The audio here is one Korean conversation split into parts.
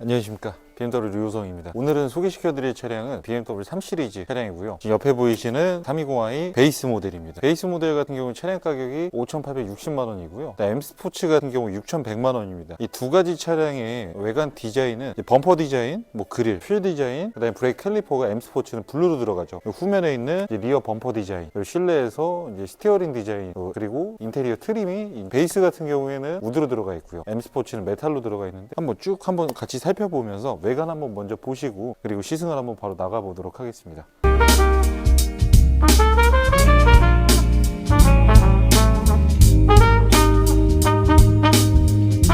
안녕하십니까 BMW 류호성입니다. 오늘은 소개시켜드릴 차량은 BMW 3 시리즈 차량이고요. 지금 옆에 보이시는 320i 베이스 모델입니다. 베이스 모델 같은 경우는 차량 가격이 5,860만 원이고요. M 스포츠 같은 경우 6,100만 원입니다. 이 두 가지 차량의 외관 디자인은 범퍼 디자인, 뭐 그릴, 휠 디자인 그다음에 브레이크 캘리퍼가 M 스포츠는 블루로 들어가죠. 후면에 있는 리어 범퍼 디자인 실내에서 스티어링 디자인 어, 그리고 인테리어 트림이 이 베이스 같은 경우에는 우드로 들어가 있고요. M 스포츠는 메탈로 들어가 있는데 한번 쭉 한번 같이 살펴보면서 외관 한번 먼저 보시고 그리고 시승을 한번 바로 나가 보도록 하겠습니다.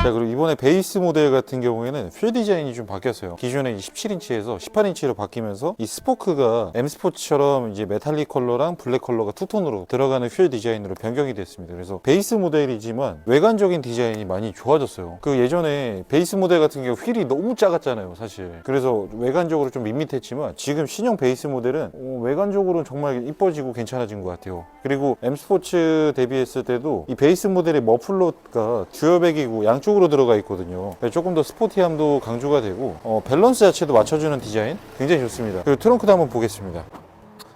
자 그리고 이번에 베이스 모델 같은 경우에는 휠 디자인이 좀 바뀌었어요. 기존에 17인치에서 18인치로 바뀌면서 이 스포크가 M 스포츠처럼 이제 메탈릭 컬러랑 블랙 컬러가 투톤으로 들어가는 휠 디자인으로 변경이 됐습니다. 그래서 베이스 모델이지만 외관적인 디자인이 많이 좋아졌어요. 그 예전에 베이스 모델 같은 경우 휠이 너무 작았잖아요 사실. 그래서 외관적으로 좀 밋밋했지만 지금 신형 베이스 모델은 어, 외관적으로는 정말 이뻐지고 괜찮아진 것 같아요. 그리고 M 스포츠 대비했을 때도 이 베이스 모델의 머플러가 듀얼백이고 양쪽 으로 들어가 있거든요. 그래서 조금 더 스포티함도 강조가 되고 어, 밸런스 자체도 맞춰주는 디자인 굉장히 좋습니다. 그리고 트렁크도 한번 보겠습니다.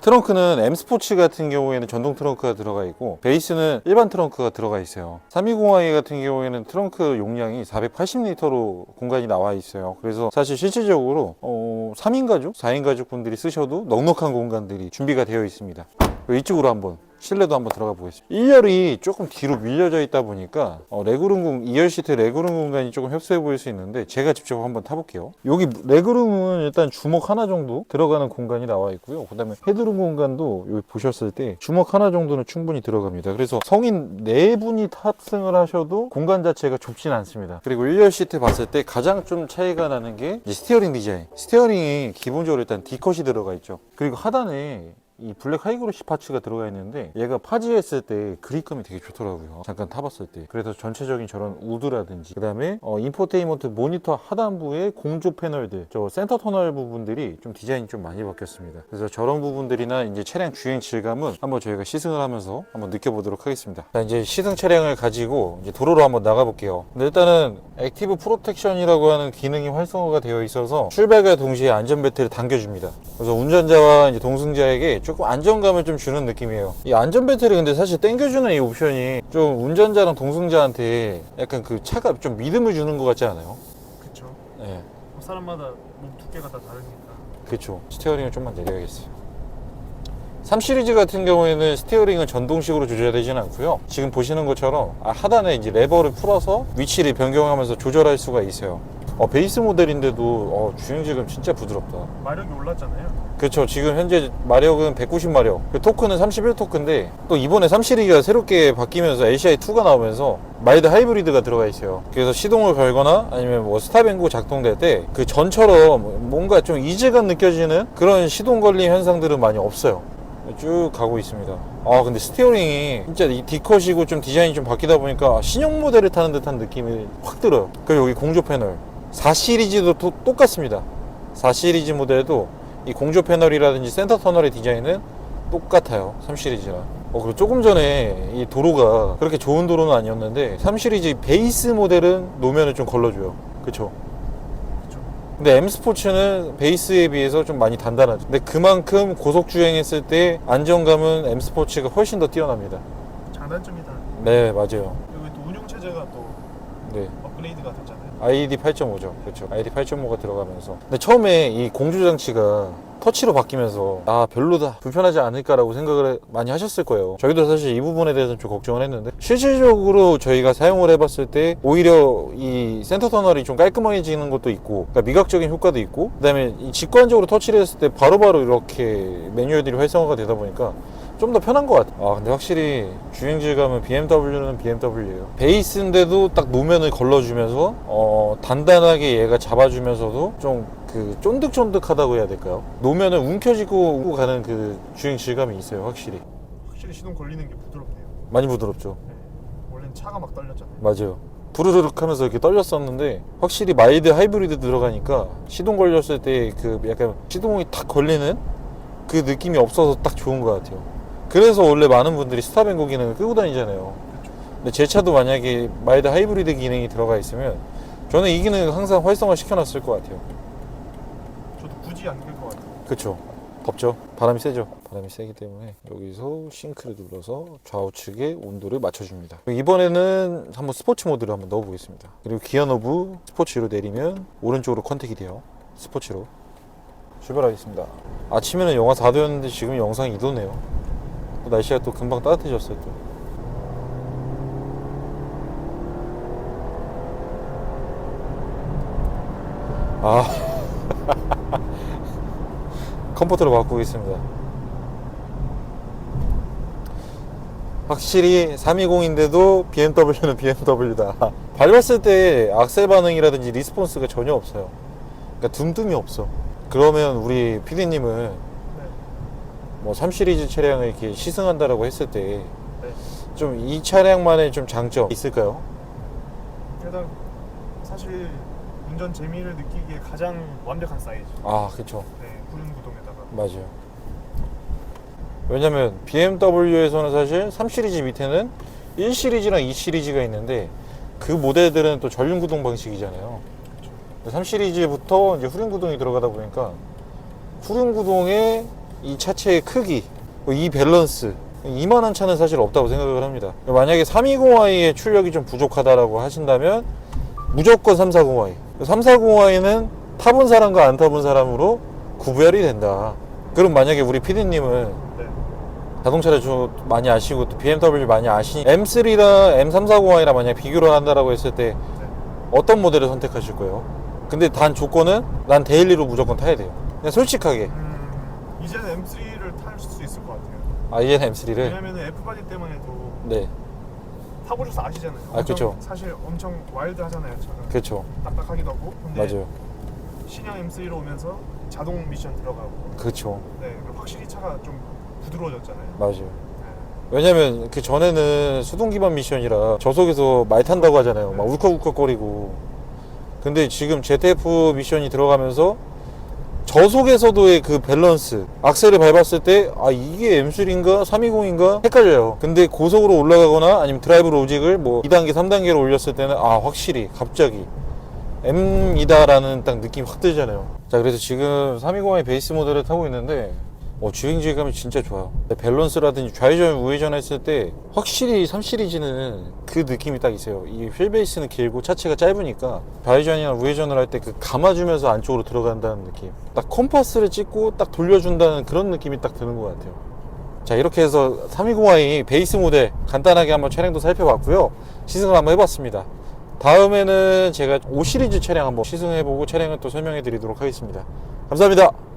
트렁크는 M 스포츠 같은 경우에는 전동 트렁크가 들어가 있고 베이스는 일반 트렁크가 들어가 있어요. 320i 같은 경우에는 트렁크 용량이 480리터로 공간이 나와 있어요. 그래서 사실 실질적으로 어, 3인 가족, 4인 가족 분들이 쓰셔도 넉넉한 공간들이 준비가 되어 있습니다. 이쪽으로 한번 실내도 한번 들어가 보겠습니다. 1열이 조금 뒤로 밀려져 있다 보니까 어, 레그룸 공 2열 시트 레그룸 공간이 조금 협소해 보일 수 있는데 제가 직접 한번 타볼게요. 여기 레그룸은 일단 주먹 하나 정도 들어가는 공간이 나와 있고요. 그 다음에 헤드룸 공간도 여기 보셨을 때 주먹 하나 정도는 충분히 들어갑니다. 그래서 성인 네 분이 탑승을 하셔도 공간 자체가 좁진 않습니다. 그리고 1열 시트 봤을 때 가장 좀 차이가 나는 게 스티어링 디자인. 스티어링이 기본적으로 일단 D컷이 들어가 있죠. 그리고 하단에 이 블랙 하이그로시 파츠가 들어가 있는데 얘가 파지했을 때 그립감이 되게 좋더라고요. 잠깐 타봤을 때. 그래서 전체적인 저런 우드라든지 그 다음에 어, 인포테인먼트 모니터 하단부의 공조 패널들 저 센터 터널 부분들이 좀 디자인이 좀 많이 바뀌었습니다. 그래서 저런 부분들이나 이제 차량 주행 질감은 한번 저희가 시승을 하면서 한번 느껴보도록 하겠습니다. 자 이제 시승 차량을 가지고 이제 도로로 한번 나가볼게요. 근데 일단은 액티브 프로텍션이라고 하는 기능이 활성화가 되어 있어서 출발과 동시에 안전벨트를 당겨줍니다. 그래서 운전자와 이제 동승자에게 조금 안정감을 좀 주는 느낌이에요. 이 안전벨트를 근데 사실 당겨주는 이 옵션이 좀 운전자랑 동승자한테 약간 그 차가 좀 믿음을 주는 것 같지 않아요? 그쵸. 네. 사람마다 몸 두께가 다 다르니까. 그렇죠. 스티어링을 좀만 내려야겠어요. 3 시리즈 같은 경우에는 스티어링은 전동식으로 조절되지는 않고요. 지금 보시는 것처럼 아, 하단에 이제 레버를 풀어서 위치를 변경하면서 조절할 수가 있어요. 어, 베이스 모델인데도 어, 주행질감 진짜 부드럽다. 마력이 올랐잖아요. 그렇죠. 지금 현재 마력은 190마력. 그 토크는 31토크인데 또 이번에 3 시리즈가 새롭게 바뀌면서 LCI2가 나오면서 마일드 하이브리드가 들어가 있어요. 그래서 시동을 걸거나 아니면 뭐 스탑앤고 작동될 때 그 전처럼 뭔가 좀 이질감 느껴지는 그런 시동 걸림 현상들은 많이 없어요. 쭉 가고 있습니다. 아 근데 스티어링이 진짜 이 D컷이고 좀 디자인이 좀 바뀌다 보니까 신형 모델을 타는 듯한 느낌이 확 들어요. 그리고 여기 공조 패널 4 시리즈도 또 똑같습니다. 4 시리즈 모델도 이 공조 패널이라든지 센터 터널의 디자인은 똑같아요. 3 시리즈랑. 어, 그리고 조금 전에 이 도로가 그렇게 좋은 도로는 아니었는데 3 시리즈 베이스 모델은 노면을 좀 걸러줘요. 그쵸? 근데 M 스포츠는 베이스에 비해서 좀 많이 단단하죠. 근데 그만큼 고속 주행했을 때 안정감은 M 스포츠가 훨씬 더 뛰어납니다. 장단점이다. 네, 맞아요. 여기 또 운용 체제가 또 네. 업그레이드가 됐잖 ID 8.5죠. 그렇죠. ID 8.5가 들어가면서. 근데 처음에 이 공조 장치가 터치로 바뀌면서 아 별로다 불편하지 않을까라고 생각을 많이 하셨을 거예요 저희도 사실 이 부분에 대해서는 좀 걱정을 했는데 실질적으로 저희가 사용을 해봤을 때 오히려 이 센터 터널이 좀 깔끔해지는 것도 있고 그러니까 미각적인 효과도 있고 그 다음에 직관적으로 터치를 했을 때 바로바로 이렇게 매뉴얼들이 활성화가 되다 보니까 좀더 편한 것 같아요. 아, 근데 확실히 주행 질감은 BMW는 BMW예요. 베이스인데도 딱 노면을 걸러주면서 어, 단단하게 얘가 잡아주면서도 좀 그 쫀득쫀득하다고 해야 될까요? 노면을 움켜쥐고 가는 그 주행 질감이 있어요, 확실히. 확실히 시동 걸리는 게 부드럽네요. 많이 부드럽죠. 네. 원래는 차가 막 떨렸잖아요. 맞아요. 부르르륵 하면서 이렇게 떨렸었는데 확실히 마일드 하이브리드 들어가니까 시동 걸렸을 때 그 약간 시동이 탁 걸리는 그 느낌이 없어서 딱 좋은 것 같아요. 그래서 원래 많은 분들이 스탑앤고 기능을 끄고 다니잖아요. 그쵸. 근데 제 차도 만약에 마일드 하이브리드 기능이 들어가 있으면 저는 이 기능 항상 활성화 시켜놨을 것 같아요. 그쵸. 덥죠. 바람이 세죠. 바람이 세기 때문에 여기서 싱크를 눌러서 좌우측의 온도를 맞춰줍니다. 이번에는 한번 스포츠 모드를 한번 넣어보겠습니다. 그리고 기어 노브 스포츠로 내리면 오른쪽으로 컨택이 돼요. 스포츠로. 출발하겠습니다. 아침에는 영하 4도였는데 지금 영상 2도네요. 또 날씨가 또 금방 따뜻해졌어요. 또. 아. 컴포터로 바꾸겠습니다. 확실히 320인데도 BMW는 BMW다. 밟았을 때 악셀 반응이라든지 리스폰스가 전혀 없어요. 그러니까 둠둠이 없어. 그러면 우리 PD님은 네. 뭐 3 시리즈 차량을 이렇게 시승한다라고 했을 때 네. 좀이 차량만의 좀 장점 있을까요? 일단 사실 운전 재미를 느끼기에 가장 완벽한 사이즈. 아, 그쵸. 네, 구동에다가. 맞아요. 왜냐면 BMW에서는 사실 3 시리즈 밑에는 1 시리즈랑 2 시리즈가 있는데 그 모델들은 또 전륜 구동 방식이잖아요. 3 시리즈부터 이제 후륜 구동이 들어가다 보니까 후륜 구동의 이 차체의 크기, 뭐이 밸런스 이만한 차는 사실 없다고 생각을 합니다. 만약에 320i의 출력이 좀 부족하다라고 하신다면 무조건 340i. 340i는 타본 사람과 안 타본 사람으로 구별이 된다. 그럼 만약에 우리 PD님은 네. 자동차를 좀 많이 아시고 또 BMW 많이 아시니 M3랑 M340i랑 만약 비교를 한다라고 했을 때 어떤 모델을 선택하실 거예요? 근데 단 조건은 난 데일리로 무조건 타야 돼요. 그냥 솔직하게. 음, 이제는 M3를 탈 수 있을 것 같아요. 아, 이제는 M3를. 왜냐면은 F 바디 때만 해도 네, 타보셔서 아시잖아요. 아, 그쵸. 사실 엄청 와일드하잖아요. 차가 그렇죠. 딱딱하기도 하고. 근데 맞아요. 신형 M3로 오면서 자동 미션 들어가고. 그렇죠. 네, 그리고 확실히 차가 좀 부드러워졌잖아요. 맞아요. 네. 왜냐면 그 전에는 수동 기반 미션이라 저속에서 말 탄다고 하잖아요. 막 울컥울컥거리고. 근데 지금 ZF 미션이 들어가면서 저속에서도의 그 밸런스, 악셀을 밟았을 때, 아, 이게 M3인가 320인가 헷갈려요. 근데 고속으로 올라가거나 아니면 드라이브 로직을 뭐 2단계, 3단계로 올렸을 때는, 아, 확실히, 갑자기. M이다라는 딱 느낌이 확 들잖아요. 자, 그래서 지금 320의 베이스 모델을 타고 있는데, 어, 주행 질감이 진짜 좋아요. 밸런스라든지 좌회전, 우회전 했을 때 확실히 3 시리즈는 그 느낌이 딱 있어요. 이 휠베이스는 길고 차체가 짧으니까 좌회전이나 우회전을 할 때 그 감아주면서 안쪽으로 들어간다는 느낌. 딱 컴파스를 찍고 딱 돌려준다는 그런 느낌이 딱 드는 것 같아요. 자, 이렇게 해서 320i 베이스 모델 간단하게 한번 차량도 살펴봤고요. 시승을 한번 해봤습니다. 다음에는 제가 5 시리즈 차량 한번 시승해보고 차량을 또 설명해 드리도록 하겠습니다. 감사합니다.